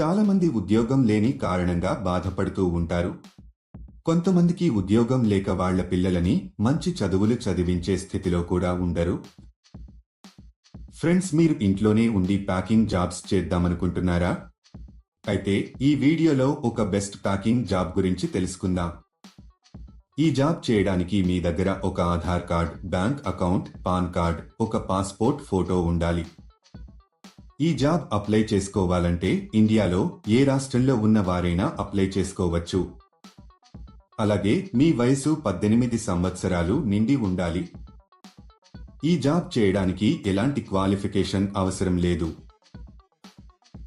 చాలామంది ఉద్యోగం లేని కారణంగా బాధపడుతూ ఉంటారు. కొంతమందికి ఉద్యోగం లేక వాళ్ళ పిల్లలని మంచి చదువులు చదివించే స్థితిలో కూడా ఉండరు. ఫ్రెండ్స్ మీరు ఇంట్లోనే ఉండి ప్యాకింగ్ జాబ్స్ చేద్దామనుకుంటున్నారా? అయితే ఈ వీడియోలో ఒక బెస్ట్ ప్యాకింగ్ జాబ్ గురించి తెలుసుకుందాం. ఈ జాబ్ చేయడానికి మీ దగ్గర ఒక Aadhaar card bank account PAN card ఒక పాస్పోర్ట్ ఫోటో ఉండాలి. ఈ జాబ్ అప్లై చేసుకోవాలంటే ఇండియాలో ఏ రాష్ట్రంలో ఉన్న వారైనా అప్లై చేసుకోవచ్చు. అలాగే మీ వయసు పద్దెనిమిది సంవత్సరాలు నిండి ఉండాలి. ఈ జాబ్ చేయడానికి ఎలాంటి క్వాలిఫికేషన్ అవసరం లేదు.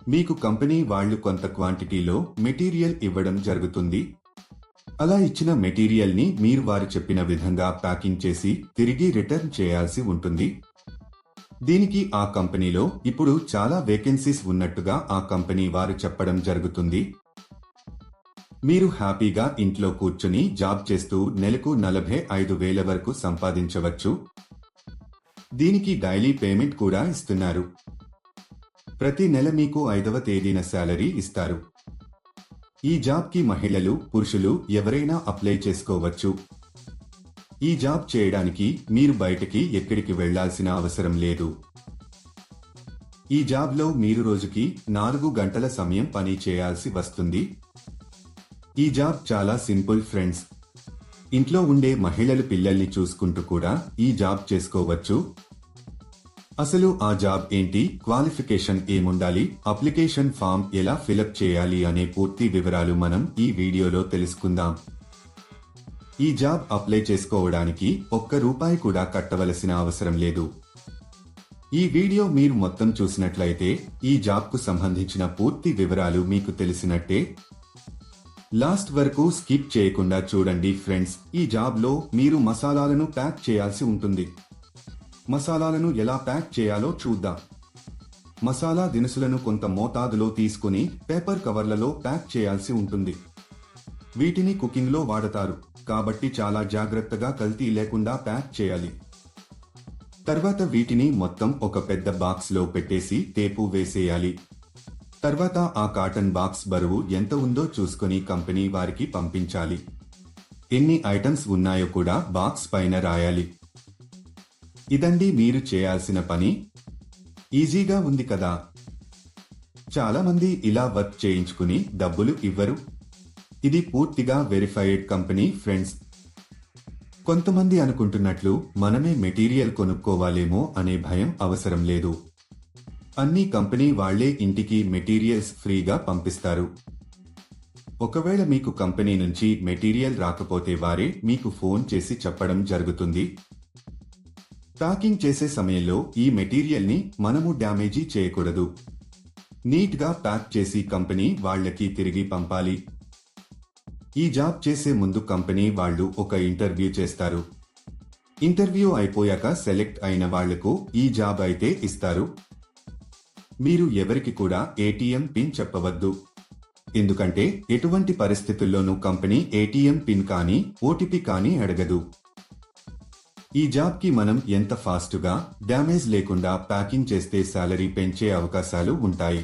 మీకు కంపెనీ వాళ్ళు కొంత క్వాంటిటీలో మెటీరియల్ ఇవ్వడం జరుగుతుంది. అలా ఇచ్చిన మెటీరియల్ని మీరు వారు చెప్పిన విధంగా ప్యాకింగ్ చేసి తిరిగి రిటర్న్ చేయాల్సి ఉంటుంది. దీనికి ఆ కంపెనీలో ఇప్పుడు చాలా వేకెన్సీస్ ఉన్నట్టుగా ఆ కంపెనీ వారు చెప్పడం జరుగుతుంది. మీరు హ్యాపీగా ఇంట్లో కూర్చుని జాబ్ చేస్తూ నెలకు నలభై ఐదు వేల వరకు సంపాదించవచ్చు. దీనికి డైలీ పేమెంట్ కూడా ఇస్తున్నారు. ప్రతి నెల మీకు ఐదవ తేదీన శాలరీ ఇస్తారు. ఈ జాబ్కి మహిళలు పురుషులు ఎవరైనా అప్లై చేసుకోవచ్చు. ఈ జాబ్ చేయడానికి మీరు బయటకి ఎక్కడికి వెళ్ళాల్సిన అవసరం లేదు. ఈ జాబ్లో మీరు రోజుకి నాలుగు గంటల సమయం పని చేయాల్సి వస్తుంది. ఈ జాబ్ చాలా సింపుల్ ఫ్రెండ్స్. ఇంట్లో ఉండే మహిళలు పిల్లల్ని చూసుకుంటూ కూడా ఈ జాబ్ చేసుకోవచ్చు. అసలు ఆ జాబ్ ఏంటి? క్వాలిఫికేషన్ ఏముండాలి? అప్లికేషన్ ఫామ్ ఎలా ఫిలప్ చేయాలి? అనే పూర్తి వివరాలు మనం ఈ వీడియోలో తెలుసుకుందాం. ఈ జాబ్ అప్లై చేసుకోవడానికి ఒక్క రూపాయి కూడా కట్టవలసిన అవసరం లేదు. ఈ వీడియో మీరు మొత్తం చూసినట్లయితే ఈ జాబ్కు సంబంధించిన పూర్తి వివరాలు మీకు తెలిసినట్టే. లాస్ట్ వరకు స్కిప్ చేయకుండా చూడండి ఫ్రెండ్స్ ఈ జాబ్లో మీరు మసాలాలను ప్యాక్ చేయాల్సి ఉంటుంది. మసాలాలను ఎలా ప్యాక్ చేయాలో చూద్దాం. మసాలా దినుసులను కొంత మోతాదులో తీసుకుని పేపర్ కవర్లలో ప్యాక్ చేయాల్సి ఉంటుంది. వీటిని కుకింగ్లో వాడతారు. కాబట్టి చాలా జాగ్రత్తగా కల్తీ లేకుండా ప్యాక్ చేయాలి. తర్వాత వీటిని మొత్తం ఒక పెద్ద బాక్స్లో పెట్టేసి టేపు వేసేయాలి. తర్వాత ఆ కాటన్ బాక్స్ బరువు ఎంత ఉందో చూసుకొని కంపెనీ వారికి పంపించాలి. ఎన్ని ఐటమ్స్ ఉన్నాయో కూడా బాక్స్ పైన రాయాలి. ఇదండి మీరు చేయాల్సిన పని. ఈజీగా ఉంది కదా. చాలామంది ఇలా వర్క్ చేయించుకుని డబ్బులు ఇవ్వరు. ఇది పూర్తిగా వెరిఫైడ్ కంపెనీ ఫ్రెండ్స్ కొంతమంది అనుకుంటున్నట్లు మనమే మెటీరియల్ కొనుక్కోవాలేమో అనే భయం అవసరం లేదు. అన్ని కంపెనీ వాళ్ళే ఇంటికి మెటీరియల్స్ ఫ్రీగా పంపిస్తారు. ఒకవేళ మీకు కంపెనీ నుంచి మెటీరియల్ రాకపోతే వారే మీకు ఫోన్ చేసి చెప్పడం జరుగుతుంది. ప్యాకింగ్ చేసే సమయంలో ఈ మెటీరియల్ని మనము డ్యామేజీ చేయకూడదు. నీట్గా ప్యాక్ చేసి కంపెనీ వాళ్ళకి తిరిగి పంపాలి. ఈ జాబ్ చేసే ముందు కంపెనీ వాళ్ళు ఒక ఇంటర్వ్యూ చేస్తారు. ఇంటర్వ్యూ అయిపోయాక సెలెక్ట్ అయిన వాళ్ళకు ఈ జాబ్ అయితే ఇస్తారు. మీరు ఎవరికి కూడా ఏటీఎం పిన్ చెప్పవద్దు. ఎందుకంటే ఎటువంటి పరిస్థితుల్లోనూ కంపెనీ ఏటీఎం పిన్ కానీ ఓటీపీ కానీ అడగదు. ఈ జాబ్కి మనం ఎంత ఫాస్ట్గా డ్యామేజ్ లేకుండా ప్యాకింగ్ చేస్తే శాలరీ పెంచే అవకాశాలు ఉంటాయి.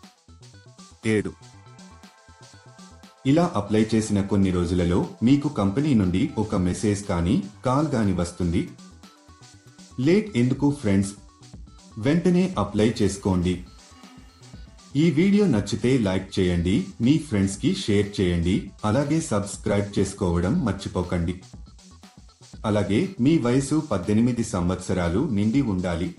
ఏడు. ఇలా అప్లై చేసిన కొన్ని రోజులలో మీకు కంపెనీ నుండి ఒక మెసేజ్ కానీ కాల్ గాని వస్తుంది. లేట్ ఎందుకు ఫ్రెండ్స్? వెంటనే అప్లై చేసుకోండి. ఈ వీడియో నచ్చితే లైక్ చేయండి మీ ఫ్రెండ్స్కి షేర్ చేయండి అలాగే సబ్స్క్రైబ్ చేసుకోవడం మర్చిపోకండి. అలాగే మీ వయసు పద్దెనిమిది సంవత్సరాలు నిండి ఉండాలి.